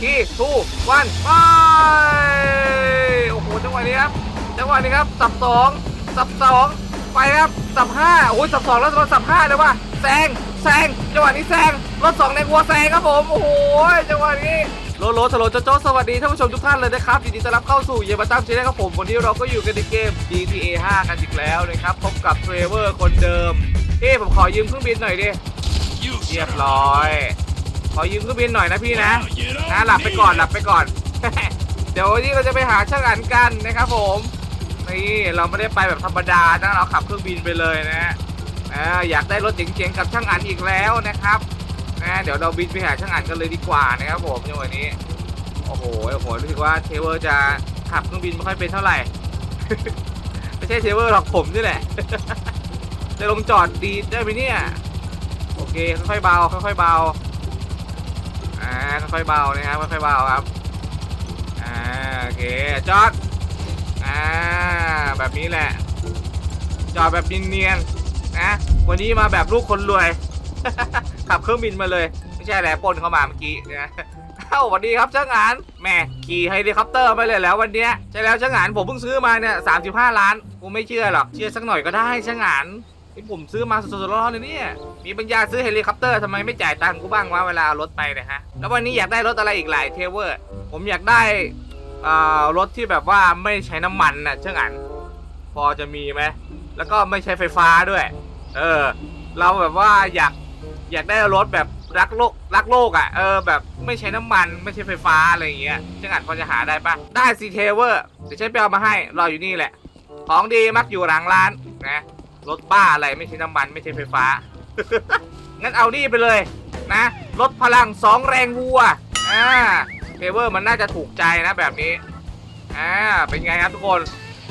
ทีทูวันไปโอ้โหจังหวะนี้ครับจังหวะนี้ครับสับสองสับสองไปครับสับห้าโอ้ยสับสองแล้วสับห้าเลยว่ะแซงแซงจังหวะนี้แซงรถสองในวัวแซงครับผมโอ้โหจังหวะนี้โลโลสโลโจโจสวัสดีท่านผู้ชมทุกท่านเลยนะครับยินดีต้อนรับเข้าสู่เยบัตตัมชแนลครับผมวันนี้เราก็อยู่กันในเกม GTA 5 กันอีกแล้วนะครับพบกับเทรเวอร์คนเดิมเอ้ผมขอยืมเครื่องบินหน่อยดิเรียบร้อย ขอยืมเครื่องบินหน่อยนะพี่นะนะหลับไปก่อนหลับไปก่อน เดี๋ยววันนี้เราจะไปหาช่างอันกันนะครับผมนี่เราไม่ได้ไปแบบธรรมดานะเราขับเครื่องบินไปเลยนะอ่าอยากได้รถเจ๋งๆกับช่างอันอีกแล้วนะครับนะเดี๋ยวเราบินไปหาช่างอันกันเลยดีกว่านะครับผมในวันนี้โอ้โหโอ้โหรู้สึกว่าเทเวอร์จะขับเครื่องบินไม่ค่อยเป็นเท่าไหร่ไม่ใช่เทเวอร์หรอกผมนี่แหละจะลงจอดดีได้ไหมเนี่ยโอเคค่อยๆเบาค่อยๆเบา อ่าค่อยๆเบานะครับค่อยๆเบาครับอ่าโอเคจอดอ่าแบบนี้แหละ จอดแบบเนียนๆนะวันนี้มาแบบลูกคนรวย ขับเครื่องบินมาเลย ไม่ใช่แหละปนเข้ามาเมื่อกี้นะเอ้าสวัสดีครับช่างานแม่ขี่เฮลิคอปเตอร์ไปเลยแล้ววันเนี้ยใช่แล้วช่างานผมเพิ่งซื้อมาเนี่ยสามสิบห้าล้านกูไม่เชื่อหรอกเชื่อสักหน่อยก็ได้ช่างาน นี่ผมซื้อมาสดๆร้อนๆเลยเนี่ย มีปัญญาซื้อเฮลิคอปเตอร์ทำไมไม่จ่ายตังค์กูบ้างวะเวลาเอารถไปเนะฮะ แล้ววันนี้อยากได้รถอะไรอีกหลายเทเวอร์ ผมอยากได้อ่ารถที่แบบว่าไม่ใช้น้ำมันน่ะเช่างอัน พอจะมีไหม แล้วก็ไม่ใช้ไฟฟ้าด้วย เออ เราแบบว่าอยากอยากได้รถแบบรักโลกรักโลกอะ เออแบบไม่ใช้น้ำมันไม่ใช้ไฟฟ้าอะไรอย่างเงี้ยเช่างอันพอจะหาได้ปะได้ซีเทเวอร์เดี๋ยวฉันไปเอามาให้รออยู่นี่แหละ ของดีมักอยู่หลังร้านนะ รถบ้าอะไรไม่ใช่น้ำมันไม่ใช่ไฟฟ้า งั้นเอานี่ไปเลยนะ รถพลังสองแรงวัว อ่าเทเวอร์มันน่าจะถูกใจนะแบบนี้ อ่า เป็นไงครับทุกคน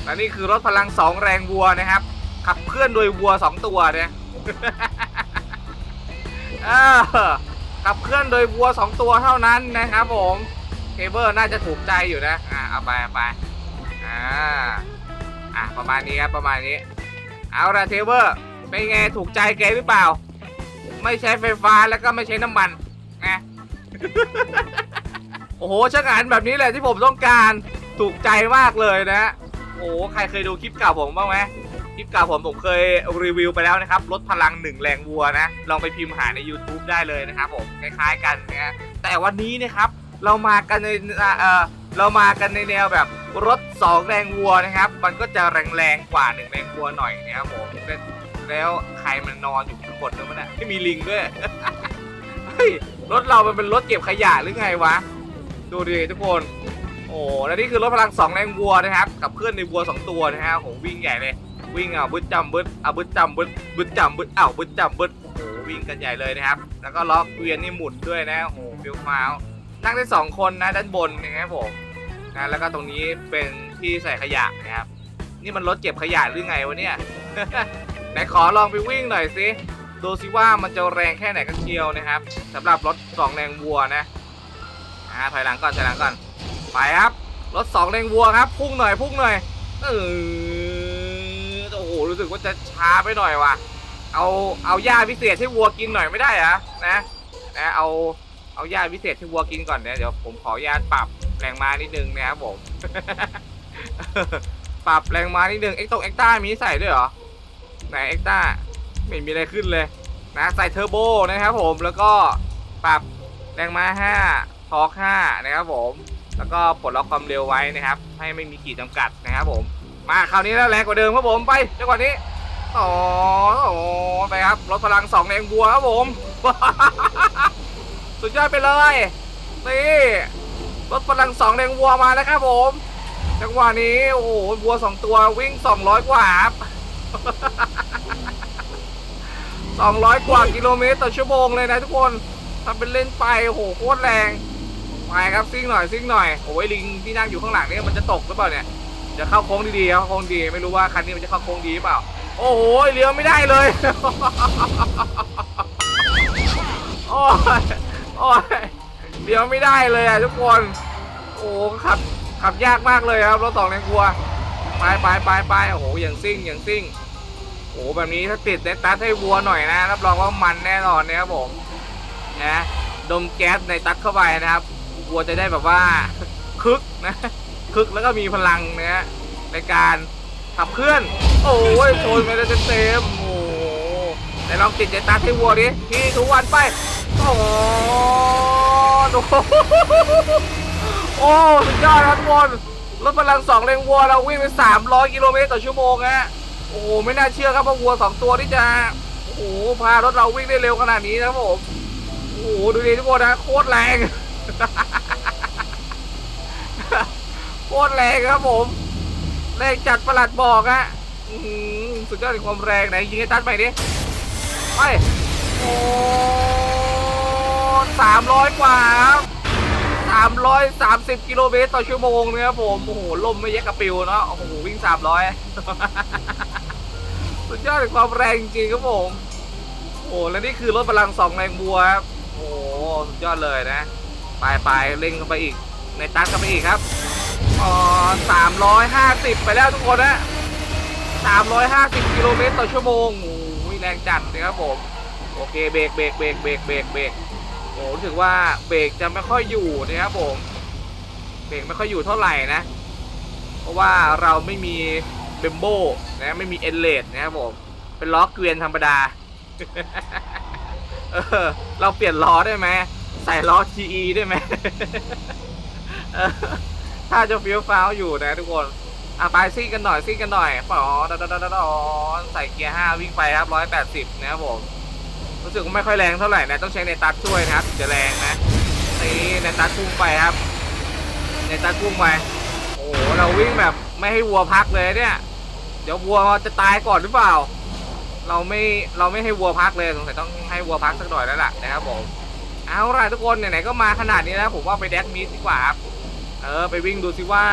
และนี่คือรถพลังสองแรงวัวนะครับ ขับเคลื่อนโดยวัวสองตัวเนี่ยอขับเคลื่อนโดยวัวสองตัวเท่านั้นนะครับผมเทเวอร์น่าจะถูกใจอยู่นะ อ่าเอาไปเอาไป อ่า อะประมาณนี้ครับประมาณนี้ เอาละเทเวอร์ เป็นไงถูกใจแกหรือเปล่า ไม่ใช้ไฟฟ้าแล้วก็ไม่ใช้น้ำมันนะโอ้โหช่างงานแบบนี้แหละที่ผมต้องการถูกใจมากเลยนะโอ้โหใครเคยดูคลิปเก่าผมบ้างไหมคลิปเก่าผมผมเคยรีวิวไปแล้วนะครับรถพลังหนึ่งแรงวัวนะ ลองไปพิมพ์หาใน YouTube ได้เลยนะครับผมคล้ายๆกันนะแต่วันนี้นะครับ เรามากันในเออ เรามากันในแนวแบบรถ 2 แรงวัวนะครับ มันก็จะแรงๆกว่า 1 แรงวัวหน่อยนะครับผมแล้วแล้วใครมันนอนอยู่ข้างบนด้วมันอะไม่มีลิงด้วยเฮ้ยรถเรามันเป็นรถเก็บขยะหรือไงวะ ดูดิทุกคน โอ้และนี่คือรถพลัง2แรงวัวนะครับ กับเพื่อนในวัว 2 ตัวนะฮะโหวิ่งใหญ่เลย วิ่งอะบึ้ดจำบึ้ดอะบึ้ดจำบึ้ดบึ้ดจำบึ้ดอ้าวบึ้ดจำบึ้ดโอ้โหวิ่งกันใหญ่เลยนะครับ แล้วก็ล็อกเวียนนี่หมุนด้วยนะโอ้โหฟิลฟ้าวนั่งได้สองคนนะด้านบนนะครับผม นะแล้วก็ตรงนี้เป็นที่ใส่ขยะนะครับ นี่มันรถเก็บขยะหรือไงวะเนี่ยไหนขอลองไปวิ่งหน่อยสิดูสิว่ามันจะแรงแค่ไหนกันเชียวนะครับสำหรับรถสองแรงวัวนะอ่าถอยหลังก่อนถอยหลังก่อนไปครับ รถสองแรงวัวครับ พุ่งหน่อยพุ่งหน่อยเออโอ้โหรู้สึกว่าจะช้าไปหน่อยว่ะเอาเอาหญ้าพิเศษให้วัวกินหน่อยไม่ได้เหรอะนะนะเอาเอาหญ้าพิเศษที่วัวกินก่อนเนี่ยเดี๋ยวผมขอญาตปรับ แรงม้านิดนึงนะครับผม ปรับแรงม้านิดนึงเอ็กตงเอ็กต้ามีใส่ด้วยเหรอ ไหนเอ็กต้าไม่มีอะไรขึ้นเลยนะใส่เทอร์โบนะครับผมแล้วก็ปรับแรงม้า 5 ทอร์ก5นะครับผม แล้วก็ปลดล็อกความเร็วไว้นะครับ ให้ไม่มีขีดจำกัดนะครับผม มาคราวนี้แล้วแรงกว่าเดิมครับผมไปจังหวะนี้อ๋อโอ้ไปครับรถพลังสองแรงบัวครับผม สุดยอดไปเลยนี่ รถพลังสองแรงวัวมาแล้วครับผมจังหวะนี้โอ้โหวัวสองตัววิ่ง200กว่าครับ200กว่ากิโลเมตรต่อชั่วโมงเลยนะทุกคนทำเป็นเล่นไปโอ้โหโคตรแรงไปครับซิ่งหน่อยซิ่งหน่อยโอ้ยลิงที่นั่งอยู่ข้างหลังนี่มันจะตกหรือเปล่าเนี่ยจะเข้าโค้งดีๆครับเข้าโค้งดีไม่รู้ว่าคันนี้มันจะเข้าโค้งดีหรือเปล่า โอ้โหเลี้ยวไม่ได้เลยโอ้ยโอ้ย เดี๋ยวไม่ได้เลยอะทุกคน โอ้ขับขับยากมากเลยครับรถสองแรงกลัวไปไปไปไปโอ้โหอย่างซิ่งอย่างซิ่งโอ้โหแบบนี้ถ้าติดเนตัสให้วัวหน่อยนะรับรองว่ามันแน่นอนนะครับผมนะดมแก๊สในตัดเข้าไปนะครับวัวจะได้แบบว่าคึกนะคึกแล้วก็มีพลังนะฮะในการขับเคลื่อน โอ้ยชนไปเลยเต็มโอ้โหไหนลองติดใจตาให้วัวดิที่ทุกวันไปโอ้ โอ้โหโอ้สุดยอดครับทุกคนรถพลังสองแรงวัวเราวิ่งไป 300 กิโลเมตรต่อชั่วโมงฮะโอ้โหไม่น่าเชื่อครับว่าวัวสองตัวที่จะโอ้โหพารถเราวิ่งได้เร็วขนาดนี้นะครับผมโอ้โหดูดิทุกคนนะโคตรแรงโคตรแรงครับผมแรงจัดประหลัดบอกฮะสุดยอดในความแรงไหนยิงให้ตัดไปดิไปโอ้ สามร้อยกว่าครับสามร้อยสามสิบกิโลเมตรต่อชั่วโมงนะครับผม โอ้โห ลมไม่แยกกระปิวเนาะ โอ้โห วิ่งสามร้อยสุดยอดในความแรงจริงครับผม โอ้โหและนี่คือรถพลังสองแรงบัวครับ โอ้โหสุดยอดเลยนะ ไปไปเร่งเข้าไปอีก ในตัดเข้าไปอีกครับอ๋อสามร้อยห้าสิบไปแล้วทุกคนนะสามร้อยห้าสิบกิโลเมตรต่อชั่วโมง โอ้ยแรงจัดนะครับผม โอเค เบรก เบรก เบรก เบรก เบรกเบรก โอ้รู้สึกว่าเบรกจะไม่ค่อยอยู่นะครับผมเบรกไม่ค่อยอยู่เท่าไหร่นะ เพราะว่าเราไม่มีเบมโบนะไม่มีเอ็นเลดนะครับผมเป็นล้อเกวียนธรรมดาเออเราเปลี่ยนล้อได้ไหมใส่ล้อ TE ได้ไหมถ้าจะฟิลฟ้าวอยู่นะทุกคนอะไปซิ่งกันหน่อยซิ่งกันหน่อยปอดดดดดใส่เกียร์ห้าวิ่งไปครับร้อยแปดสิบนะครับผม รู้สึกไม่ค่อยแรงเท่าไหร่นะต้องใช้ในตัดช่วยนะครับจะแรงนะนี่ในตัดพุ่งไปครับ ในตัดพุ่งไปโอ้โหเราวิ่งแบบไม่ให้วัวพักเลยเนี่ยเดี๋ยววัวจะตายก่อนหรือเปล่า เราไม่เราไม่ให้วัวพักเลยสงสัยต้องให้วัวพักสักหน่อยแล้วล่ะนะครับผมเอาล่ะทุกคนไหนๆก็มาขนาดนี้แล้วผมว่าไปแดกมีดดีกว่าครับเออไปวิ่งดูสิว่า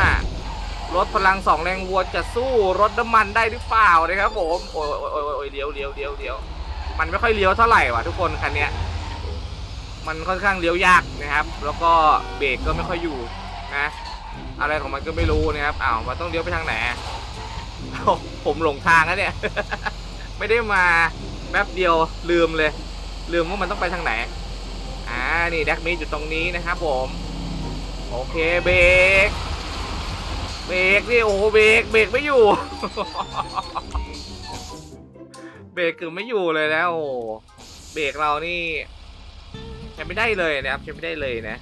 รถพลังสองแรงวัวจะสู้รถน้ำมันได้หรือเปล่านะครับผมโอ้ยโอ้ยโอ้ยโอ้ยเลี้ยวเลี้ยวเลี้ยวเลี้ยว มันไม่ค่อยเลี้ยวเท่าไหร่ว่ะทุกคนคันเนี้ยมันค่อนข้างเลี้ยวยากนะครับ แล้วก็เบรกก็ไม่ค่อยอยู่นะอะไรของมันก็ไม่รู้นะครับอ้าวมันต้องเลี้ยวไปทางไหนผมหลงทางแล้วเนี่ย ไม่ได้มาแป๊บเดียวลืมเลย ลืมว่ามันต้องไปทางไหนอ่านี่แดกมีดอยู่ตรงนี้นะครับผมโอเคเบรกเบรกนี่โอ้เบรกเบรกไม่อยู่ เบรกคือไม่อยู่เลยนะโอ้เบรกเรานี่ใช้ไม่ได้เลยนะครับใช้ไม่ได้เลยนะ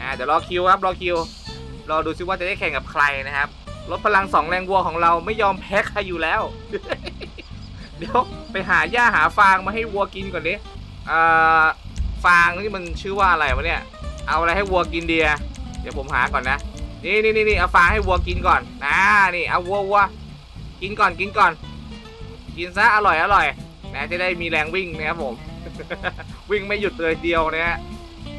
อ่าเดี๋ยวรอคิวครับรอคิวรอดูซิว่าจะได้แข่งกับใครนะครับรถพลังสองแรงวัวของเราไม่ยอมแพ้ใครอยู่แล้ว เดี๋ยวไปหาหญ้าหาฟางมาให้วัวกินก่อนดิอ่าฟางนี่มันชื่อว่าอะไรวะเนี่ย เอาอะไรให้วัวกินเดียเดี๋ยวผมหาก่อนนะนี่นี่นี่นี่เอาฟางให้วัวกินก่อนนะนี่เอาวัววัวกินก่อนกินก่อน กินซะอร่อยอร่อยนะจะได้มีแรงวิ่งนะครับผม วิ่งไม่หยุดเลยเดียวนะฮะ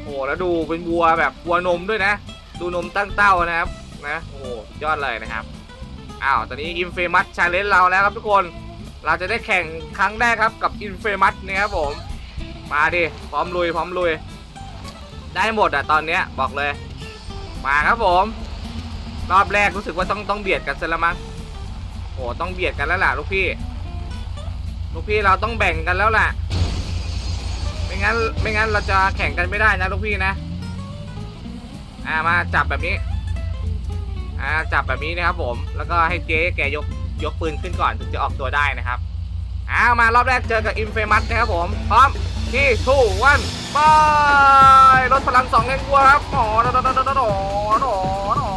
โอ้แล้วดูเป็นวัวแบบวัวนมด้วยนะ ดูนมตั้งเต้านะครับนะโอ้สุดยอดเลยนะครับอ้าวตอนนี้อินเฟมัสชาเลนจ์เราแล้วครับทุกคนเราจะได้แข่งครั้งแรกครับกับอินเฟมัสนะครับผม มาดิพร้อมลุยพร้อมลุย ได้หมดอะตอนเนี้ยบอกเลย มาครับผม รอบแรกรู้สึกว่าต้องต้องเบียดกันซะล้วมั้งโอ้ต้องเบียดกันแล้วล่ะลูกพี่ ลูกพี่เราต้องแบ่งกันแล้วแหละไม่งั้นไม่งั้นเราจะแข่งกันไม่ได้นะลูกพี่นะ อ่ามาจับแบบนี้ อ่าจับแบบนี้นะครับผม แล้วก็ให้เจ๊แกยกยกปืนขึ้นก่อนถึงจะออกตัวได้นะครับอ้าวมารอบแรกเจอกับอินเฟมัสนะครับผม พร้อมที่ทูวันบายรถพลังสองเงกัวครับโอ้โหโอ้โหโอ้โห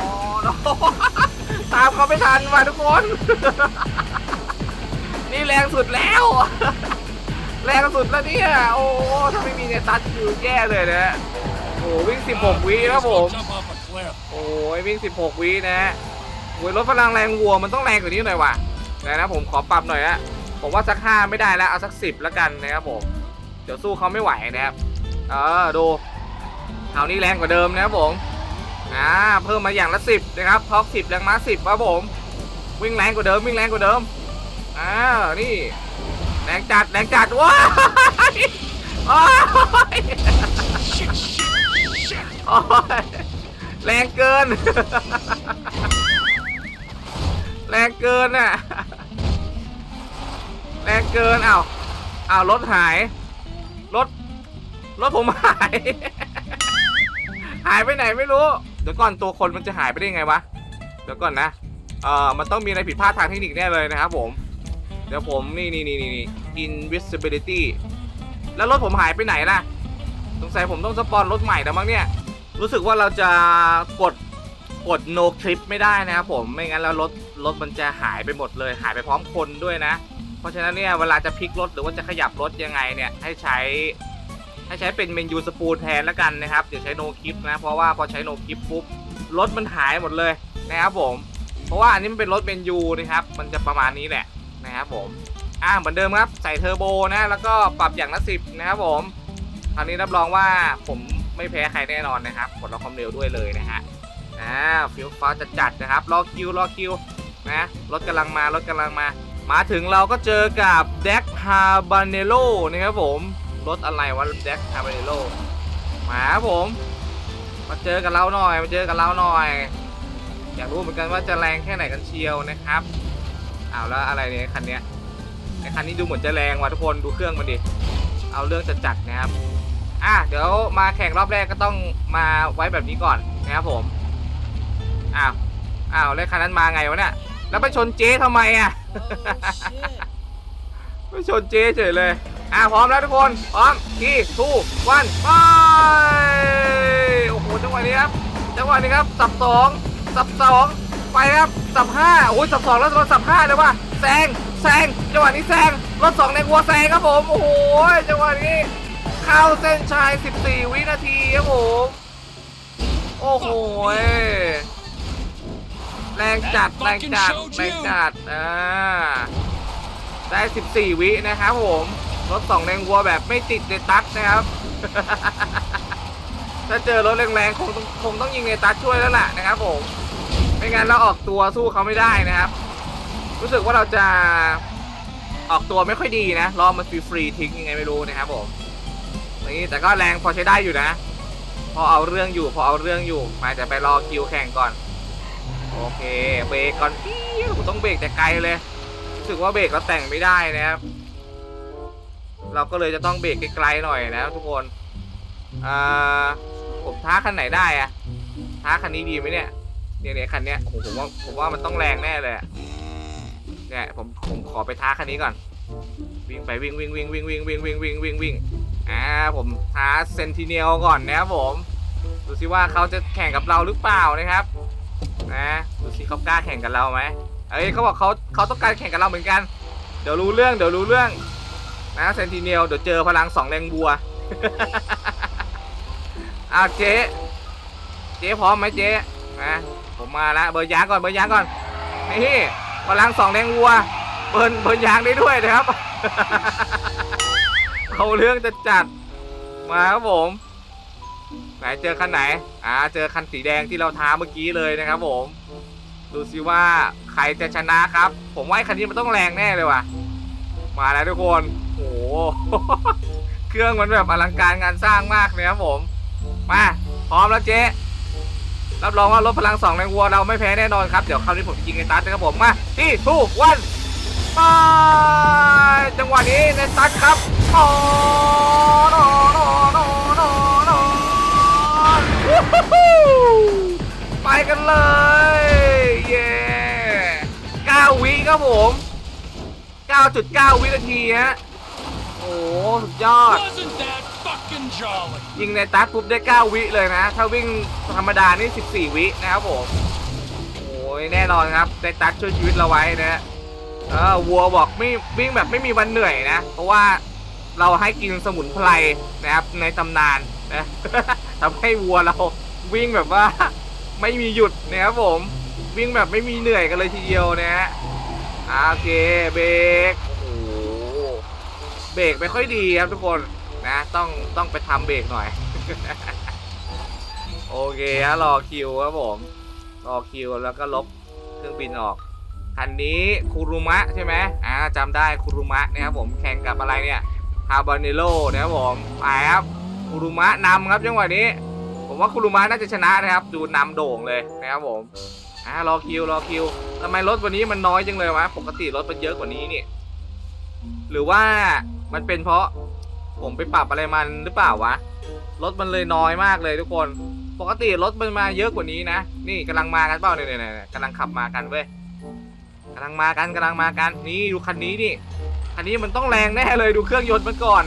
โอ้ตามเขาไม่ทันมะทุกคน แรงสุดแล้ว แรงสุดแล้วเนี่ย โอ้ถ้าไม่มีเนี่ยตัดคือแย่เลยนะโอ้วิ่ง 16 วิครับผม โอ้ยวิ่ง 16 วินะฮะโอ้ยรถพลังแรงวัวมันต้องแรงกว่านี้หน่อยว่ะเดี๋ยวนะผมขอปรับหน่อยนะผมว่าสัก 5 ไม่ได้แล้วเอาสัก 10แล้วกันนะครับผม เดี๋ยวสู้เขาไม่ไหวนะครับ เออดูคราวนี้แรงกว่าเดิมนะครับผมอ่าเพิ่มมาอย่างละ 10 นะครับท็อป10 แรงม้า 10 ครับผม วิ่งแรงกว่าเดิมวิ่งแรงกว่าเดิม อ่าวนี่แรงจัดแรงจัดว้ายโอ้ยโอ้ยแรงเกิน แรงเกินน่ะแรงเกินอ้าวอ้าวรถหายรถรถผมหาย หายไปไหนไม่รู้ เดี๋ยวก่อนตัวคนมันจะหายไปได้ไงวะ เดี๋ยวก่อนนะ เอ่อ มันต้องมีอะไรผิดพลาดทางเทคนิคแน่เลยนะครับผม เดี๋ยวผมนี่นี่นี่นี่นี่ invisibility แล้วรถผมหายไปไหนล่ะ สงสัยผมต้องสปอนรถใหม่แล้วมั้งเนี่ย รู้สึกว่าเราจะกดกด no clip ไม่ได้นะครับผม ไม่งั้นแล้วรถรถมันจะหายไปหมดเลย หายไปพร้อมคนด้วยนะ เพราะฉะนั้นเนี่ยเวลาจะพลิกรถหรือว่าจะขยับรถยังไงเนี่ยให้ใช้ ให้ใช้เป็นเมนูสปูลแทนแล้วกันนะครับอย่าใช้ no clip นะ เพราะว่าพอใช้ no clip ปุ๊บรถมันหายหมดเลยนะครับผม เพราะว่าอันนี้มันเป็นรถเมนูนะครับ มันจะประมาณนี้แหละ นะครับผมอ่าเหมือนเดิมครับใส่เทอร์โบนะ แล้วก็ปรับอย่างละสิบนะครับผมคราวนี้รับรองว่าผมไม่แพ้ใครแน่นอนนะครับกดล็อกความเร็วด้วยเลยนะฮะอ่าฟิวฟ้าจะจัดนะครับรอคิวรอคิวนะรถกำลังมารถกำลังมา มาถึงเราก็เจอกับแดกฮาบาเนโลนะครับผมรถอะไรวะแดกฮาบาเนโลมาผม มาเจอกับเราหน่อยมาเจอกับเราหน่อย อยากรู้เหมือนกันว่าจะแรงแค่ไหนกันเชียวนะครับ อ้าวแล้วอะไรเนี่ยคันเนี้ยไอคันนี้ดูเหมือนจะแรงว่ะทุกคนดูเครื่องมันดิเอาเรื่องจะจัดนะครับอะเดี๋ยวมาแข่งรอบแรกก็ต้องมาไว้แบบนี้ก่อนนะครับผมอ้าวอ้าวแล้วคันนั้นมาไงวะเนี่ยแล้วไปชนเจ๊ทำไมอะไปชนเจ๊เฉยเลยอะพร้อมแล้วทุกคนพร้อมที่ทูวันไปโอ้โหจังหวะนี้ครับจังหวะนี้ครับสับสองสับสอง ไปครับสับห้าโอ้ยสับสองแล้วรถสับห้าเลยว่ะแซงแซงจังหวะนี้แซงรถสองในวัวแซงครับผมโอ้โหจังหวะนี้เข้าเส้นชัย14 วินาทีครับผมโอ้โหแรงจัดแรงจัดแรงจัดอ่าได้ 14 วินะครับผมรถสองแรงวัวแบบไม่ติดในตัดนะครับ ถ้าเจอรถแรงๆคงต้องคงต้องยิงในตัดช่วยแล้วล่ะนะครับผม ไม่งั้นเราออกตัวสู้เขาไม่ได้นะครับ รู้สึกว่าเราจะออกตัวไม่ค่อยดีนะรอมันฟรีๆทิ้งยังไงไม่รู้นะครับผมนี่แต่ก็แรงพอใช้ได้อยู่นะ พอเอาเรื่องอยู่พอเอาเรื่องอยู่มาจะไปรอคิวแข่งก่อน โอเคเบรกก่อนอี้ผมต้องเบรกแต่ไกลเลย รู้สึกว่าเบรกเราแต่งไม่ได้นะครับ เราก็เลยจะต้องเบรกไกลๆหน่อยนะทุกคนอ่าผมท้าคันไหนได้อะท้าคันนี้ดีไหมเนี่ย เนี่ยเนี่ยคันเนี้ยโอ้โหผมว่าผมว่ามันต้องแรงแน่เลยอะเนี่ยผมผมขอไปท้าคันนี้ก่อน วิ่งไปวิ่งวิ่งวิ่งวิ่งวิ่งวิ่งวิ่งวิ่งวิ่งวิ่งอ่าผมท้าเซนติเนลก่อนนะครับผมดูสิว่าเขาจะแข่งกับเราหรือเปล่านะครับนะดูสิเขากล้าแข่งกับเราไหมเอ้ยเขาบอกเขาเขาต้องการแข่งกับเราเหมือนกัน เดี๋ยวรู้เรื่องเดี๋ยวรู้เรื่องนะเซนติเนลเดี๋ยวเจอพลังสองแรงบัวอ้าวเจ๊เจ๊พร้อมไหมเจ๊นะ ผมมาแล้วเบอร์ยางก่อนเบอร์ยางก่อนนี่พลังสองแรงวัวเบิร์นเบิร์ยางได้ด้วยนะครับเอาเรื่องจะจัดมาครับผมไหนเจอคันไหนอ่าเจอคันสีแดงที่เราท้าเมื่อกี้เลยนะครับผม ดูสิว่าใครจะชนะครับ ผมว่าคันนี้มันต้องแรงแน่เลยว่ะ มาแล้วทุกคนโอ้โหเครื่องมันแบบอลังการงานสร้างมากเลยครับผม มาพร้อมแล้วเจ๊ รับรองว่ารถพลังสองแรงวัวเราไม่แพ้แน่นอนครับ เดี๋ยวคราวนี้ผมยิงในตัดนะครับผมมาที่ทูวันไปจังหวะนี้ในตัดครับโอ้โนโนโนโนโนวู้ฮู้ไปกันเลย เย้9วิครับผม 9.9 วินาทีฮะ หสุดยอด Wasn't that fucking jolly? ยิงในตัดปุ๊บได้ 9 วิเลยนะ ถ้าวิ่งธรรมดานี่ 14 วินะครับผม โอ้ยแน่นอนครับในตัดช่วยชีวิตเราไว้นะฮะเออวัวบอกไม่วิ่งแบบไม่มีวันเหนื่อยนะ เพราะว่าเราให้กินสมุนไพรนะครับในตำนานนะ ทำให้วัวเราวิ่งแบบว่า ไม่มีหยุดนะครับผม วิ่งแบบไม่มีเหนื่อยกันเลยทีเดียวนะฮะอ่าโอเคเบรกโอ้โห เบรกไม่ค่อยดีครับทุกคนนะต้องต้องไปทำเบรกหน่อย โอเคฮะรอคิวครับผมรอคิวแล้วก็ลบเครื่องบินออกคันนี้คูรุมะใช่ไหมอ่าจำได้คูรุมะนะครับผมแข่งกับอะไรเนี่ยฮาบาเนโลนะครับผมไปครับคูรุมะนำครับจังหวะนี้ ผมว่าคูรุมะน่าจะชนะนะครับ ดูนำโด่งเลยนะครับผมอ่ารอคิวรอคิวทำไมรถวันนี้มันน้อยจังเลยวะปกติรถมันเยอะกว่านี้นี่หรือว่า มันเป็นเพราะผมไปปรับอะไรมันหรือเปล่าวะ รถมันเลยน้อยมากเลยทุกคน ปกติรถมันมาเยอะกว่านี้นะ นี่กำลังมากันเปล่าเนี่ยเนี่ยกำลังขับมากันเว้ยกำลังมากันกำลังมากัน นี่ดูคันนี้นี่ คันนี้มันต้องแรงแน่เลยดูเครื่องยนต์มันก่อน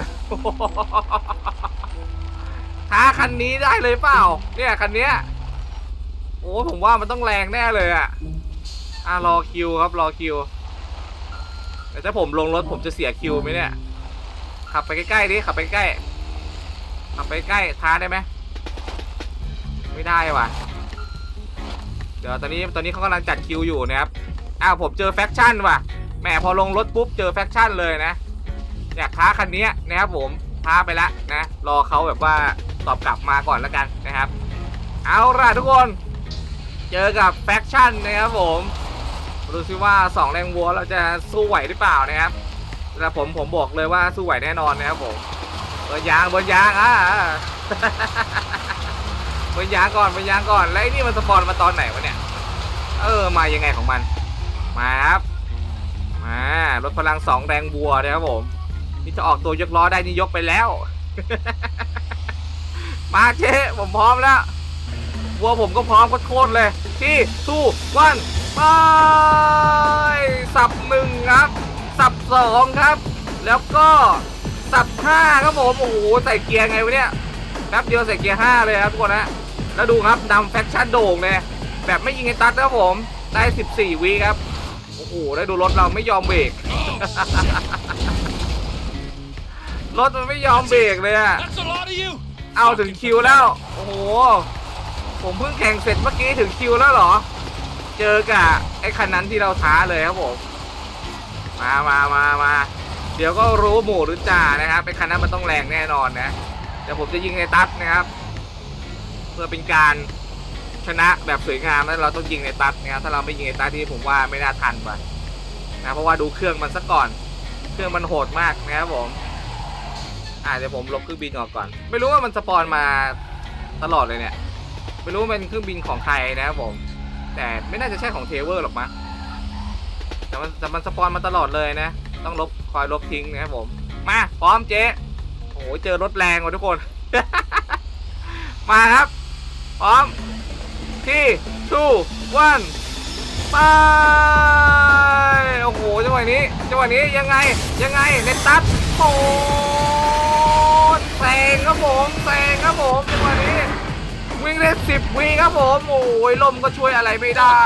ท้าคันนี้ได้เลยเปล่า เนี่ยคันเนี้ย โอ้ผมว่ามันต้องแรงแน่เลยอะอะรอคิวครับรอคิวแต่ถ้าผมลงรถผมจะเสียคิวไหมเนี่ย ขับไปใกล้ๆดิขับไปใกล้ขับไปใกล้ท้าได้ไหมไม่ได้ว่ะ เดี๋ยวตอนนี้ตอนนี้เขากำลังจัดคิวอยู่นะครับอ้าวผมเจอแฟคชั่นว่ะแหมพอลงรถปุ๊บเจอแฟคชั่นเลยนะอยากท้าคันนี้นะครับผมท้าไปละนะรอเขาแบบว่าตอบกลับมาก่อนแล้วกันนะครับ เอาล่ะทุกคนเจอกับแฟคชั่นนะครับผมดูซิว่า2แรงวัวเราจะสู้ไหวหรือเปล่านะครับ แต่ผมผมบอกเลยว่าสู้ไหวแน่นอนนะครับผมบนยางบนยางอะบนยางก่อนบนยางก่อนแล้วไอ้นี่มันสปอนมาตอนไหนวะเนี่ย เออมายังไงของมัน มาครับมารถพลังสองแรงวัวนะครับผม นี่จะออกตัวยกล้อได้นี่ยกไปแล้ว มาเจ๊ผมพร้อมแล้ววัวผมก็พร้อมโคตรเลย ที่ทูวันไปสับหนึ่งครับ สับสองครับ แล้วก็สับห้าครับผม โอ้โห ใส่เกียร์ไงวะเนี่ยแป๊บเดียวใส่เกียร์ห้าเลยครับทุกคนนะ แล้วดูครับนำแฟคชั่นโด่งเลย แบบไม่ยิงไอ้ตัดครับผม ได้ 14วิครับ โอ้โห ได้ดูรถเราไม่ยอมเบรก รถมันไม่ยอมเบรกเลยอะเอาถึงคิวแล้ว โอ้โห ผมเพิ่งแข่งเสร็จเมื่อกี้ถึงคิวแล้วเหรอ เจอกับไอ้คันนั้นที่เราท้าเลยครับผม มามามามาเดี๋ยวก็รู้หมู่หรือจ่านะครับไอ้คันนั้นมันต้องแรงแน่นอนนะเดี๋ยวผมจะยิงในตัดนะครับ เพื่อเป็นการชนะแบบสวยงามแล้วเราต้องยิงในตัดนะครับถ้าเราไม่ยิงในตัดที่ผมว่าไม่น่าทันไปนะเพราะว่าดูเครื่องมันซะก่อน เครื่องมันโหดมากนะครับผมอ่าเดี๋ยวผมลบเครื่องบินออกก่อน ไม่รู้ว่ามันสปอนมาตลอดเลยเนี่ยไม่รู้ว่าเป็นเครื่องบินของใครนะครับผม แต่ไม่น่าจะใช่ของเทเวอร์หรอกมั้ง แต่มันแต่มันสปอนมาตลอดเลยนะ ต้องลบคอยลบทิ้งนะครับผม มาพร้อมเจ๊โอ้โหเจอรถแรงว่ะทุกคน มาครับ พร้อมที่ทูวันไปโอ้โหจังหวะนี้จังหวะนี้ยังไงยังไงเนตัสโอ้ยแซงครับผมแซงครับผมจังหวะนี้วิ่งได้สิบวิครับผมโอ้ยลมก็ช่วยอะไรไม่ได้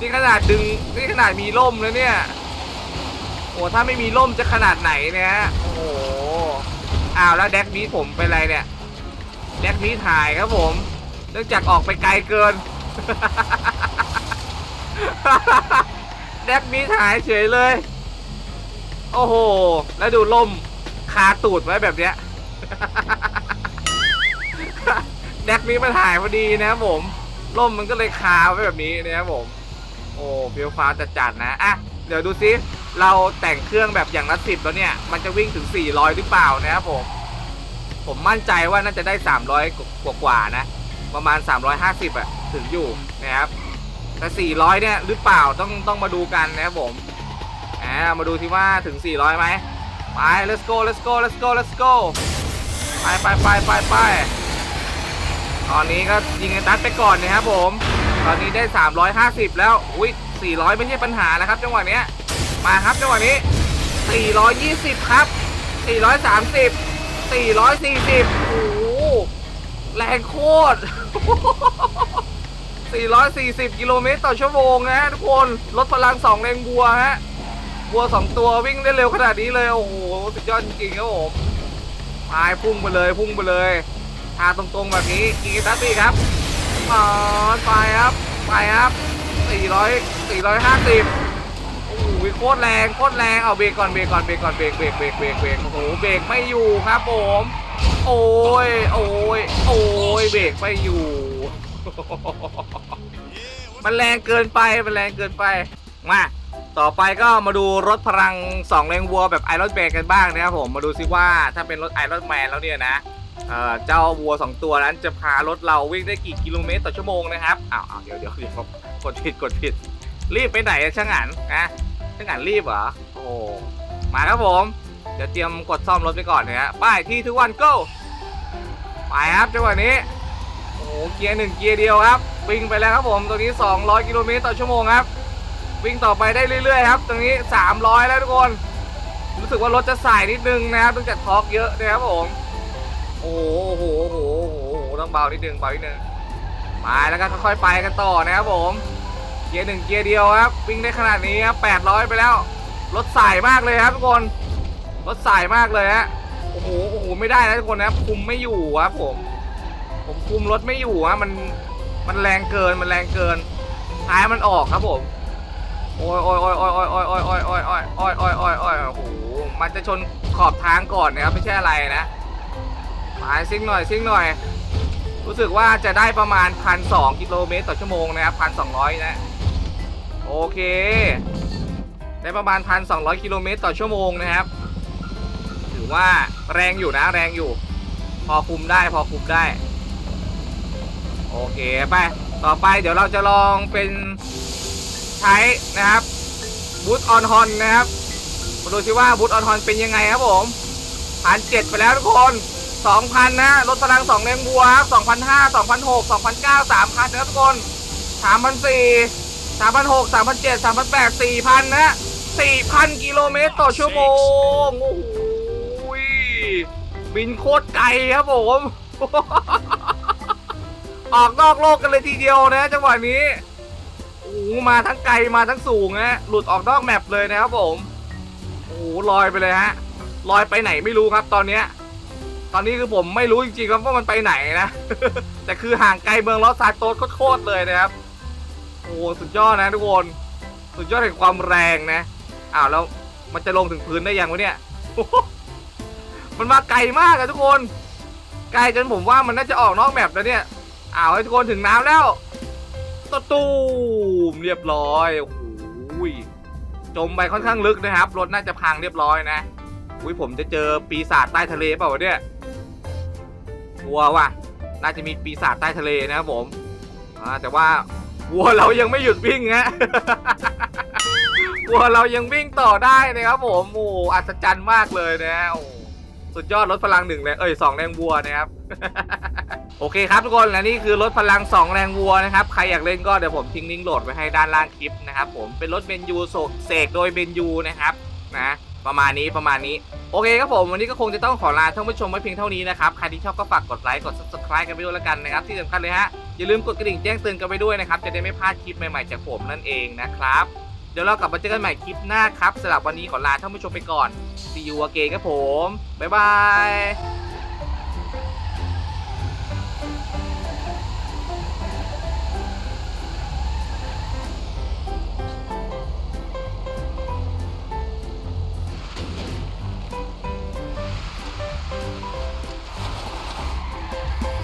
นี่ขนาดดึงนี่ขนาดมีล่มแล้วเนี่ย โอ้ถ้าไม่มีล่มจะขนาดไหนเนี่ยฮะโอ้โหอ้าวแล้วแดกบีผมเป็นไรเนี่ยแดกบีทหายครับผมเนื่องจากออกไปไกลเกิน แดกบีทหายเฉยเลย โอ้โห แล้วดูล่มคาตูดไว้แบบเนี้ยแดกนี้มันหายพอดีนะครับผมล่มมันก็เลยคาไว้แบบนี้นะครับผม โอ้เฟี้ยวฟ้าวจัดๆนะอะเดี๋ยวดูซิเราแต่งเครื่องแบบอย่างละสิบแล้วเนี่ย มันจะวิ่งถึง 400 หรือเปล่านะครับผม ผมมั่นใจว่าน่าจะได้ 300 กว่ากว่านะ ประมาณ 350อะถึงอยู่นะครับแต่ 400 เนี่ยหรือเปล่าต้องต้องมาดูกันนะครับผมอ่ามาดูที่ว่าถึง 400ไหมไป let's go let's go let's go let's go ไปไปไปไปไปตอนนี้ก็ยิงไอ้ตัดไปก่อนนะครับผม ตอนนี้ได้ 350 แล้ว อุ้ย400 ไม่ใช่ปัญหานะครับจังหวะเนี้ย มาครับจังหวะนี้ 420 ครับ 430 440 โอ้โหแรงโคตร 440 กิโลเมตรต่อชั่วโมงนะฮะทุกคนรถพลัง 2 แรงบัวฮะ บัว 2 ตัววิ่งได้เร็วขนาดนี้เลย โอ้โห สุดยอดจริงๆครับผมไปพุ่งไปเลยพุ่งไปเลยทางตรงๆแบบนี้กิงตัสซี่ครับ อ๋อไปครับ ไปครับ400 450โอ้โหโคตรแรงโคตรแรงเอาเบรกก่อนเบรกก่อนเบรกก่อนเบรกเบรกเบรกเบรกเบรกโอ้โหเบรกไม่อยู่ครับผม โอ้ยโอ้ยโอ้ยเบรกไม่อยู่ มันแรงเกินไปมันแรงเกินไปมาต่อไปก็มาดูรถพลัง2แรงวัวแบบไอรอนแมนกันบ้างนะครับผมมาดูซิว่าถ้าเป็นรถไอรอนแมนแล้วเนี่ยนะ เจ้าวัว2ตัวนั้นจะพารถเราวิ่งได้กี่กิโลเมตรต่อชั่วโมงนะครับอ้าวอ้าเดี๋ยวเดี๋ยวเดี๋ยวกดผิดกดผิด รีบไปไหนช่างอันนะช่างอันรีบเหรอโอ้มาครับผมเดี๋ยวเตรียมกดซ่อมรถไปก่อนนะฮะไปที่ทุกวัน go ไปครับจังหวะนี้โอ้โหเกียร์หนึ่งเกียร์เดียวครับวิ่งไปแล้วครับผมตัวนี้ 200 กิโลเมตรต่อชั่วโมงครับ วิ่งต่อไปได้เรื่อยๆครับ ตรงนี้ 300 แล้วทุกคน รู้สึกว่ารถจะสายนิดนึงนะครับต้องจัดทอร์กเยอะนะครับผม อ้โหโอ้โหโอ้โหโอ้โหต้องเบานิดนึงเบานิดนึงไปแล้วก็ค่อยๆไปกันต่อนะครับผม เกียร์หนึ่งเกียร์เดียวครับวิ่งได้ขนาดนี้ครับ800ไปแล้วรถสายมากเลยครับทุกคนรถสายมากเลยฮะโอ้โหโอ้โหไม่ได้นะทุกคนนะคุมไม่อยู่ครับผม ผมคุมรถไม่อยู่ฮะมันมันแรงเกินมันแรงเกินท้ายมันออกครับผมโอ้ยโอ้ยโอ้ยโอ้ยโอ้ยโอ้ยโอ้ยโอ้ยโอ้ยโอ้ยโอ้ยโอ้ยโอ้ยโอ้โหมันจะชนขอบทางก่อนนะครับไม่ใช่อะไรนะ มาซิ่งหน่อยซิ่งหน่อย รู้สึกว่าจะได้ประมาณพันสองกิโลเมตรต่อชั่วโมงนะครับพันสองร้อยนะโอเคได้ประมาณพันสองร้อยกิโลเมตรต่อชั่วโมงนะครับ ถือว่าแรงอยู่นะแรงอยู่ พอคุมได้พอคุมได้ โอเคไปต่อไปเดี๋ยวเราจะลองเป็นใช้นะครับบูตออนฮอนนะครับมาดูสิว่าบูตออนฮอนเป็นยังไงครับผมพันเจ็ดไปแล้วทุกคน สองพันนะรถพลังสองแรงบัวครับสองพันห้าสองพันหกสองพันเก้าสามพันะทุกคนสามพันสี่สามพันหกสามพันเจ็ดสามพันแปดสี่พันนะสี่พันกิโลเมตรต่อชั่วโมง โอ้โหบินโคตรไกลครับผม ออกนอกโลกกันเลยทีเดียวนะจังหวะนี้โอ้มาทั้งไกลมาทั้งสูงนะหลุดออกนอกแมปเลยนะครับผม โอ้ลอยไปเลยฮะลอยไปไหนไม่รู้ครับตอนเนี้ย ตอนนี้คือผมไม่รู้จริงๆครับว่ามันไปไหนนะ แต่คือห่างไกลเมืองลอสซานโตสโคตรเลยนะครับ โอ้สุดยอดนะทุกคน สุดยอดแห่งความแรงนะ อ้าวแล้วมันจะลงถึงพื้นได้ยังวะเนี่ย มันมาไกลมากอะทุกคน ไกลจนผมว่ามันน่าจะออกนอกแมปแล้วเนี่ย อ้าวให้ทุกคนถึงน้ำแล้วตตูมเรียบร้อย โอ้โหจมไปค่อนข้างลึกนะครับ รถน่าจะพังเรียบร้อยนะ อุ้ยผมจะเจอปีศาจใต้ทะเลเปล่าวะเนี่ย กลัวว่ะ น่าจะมีปีศาจใต้ทะเลนะครับผมอ่าแต่ว่าวัวเรายังไม่หยุดวิ่งฮะวัวเรายังวิ่งต่อได้นะครับผมโอ้โหอัศจรรย์มากเลยนะโอ้โหสุดยอดรถพลังหนึ่งเลยเอ้ยสองแรงวัวนะครับโอเคครับทุกคนและนี่คือรถพลัง 2 แรงวัวนะครับ ใครอยากเล่นก็เดี๋ยวผมทิ้งลิงก์โหลดไว้ให้ด้านล่างคลิปนะครับผมเป็นรถเบนยูเสกโดยเบนยูนะครับนะ ประมาณนี้ประมาณนี้ โอเคครับผมวันนี้ก็คงจะต้องขอลาท่านผู้ชมไว้เพียงเท่านี้นะครับ ใครที่ชอบก็ฝากกดไลค์กด subscribe กันไปด้วยแล้วกันนะครับ ที่สำคัญเลยฮะ อย่าลืมกดกระดิ่งแจ้งเตือนกันไปด้วยนะครับ จะได้ไม่พลาดคลิปใหม่ๆจากผมนั่นเองนะครับ เดี๋ยวเรากลับมาเจอกันใหม่คลิปหน้าครับสำหรับวันนี้ขอลาท่านผู้ชมไปก่อน see you again ครับผมบ๊ายบาย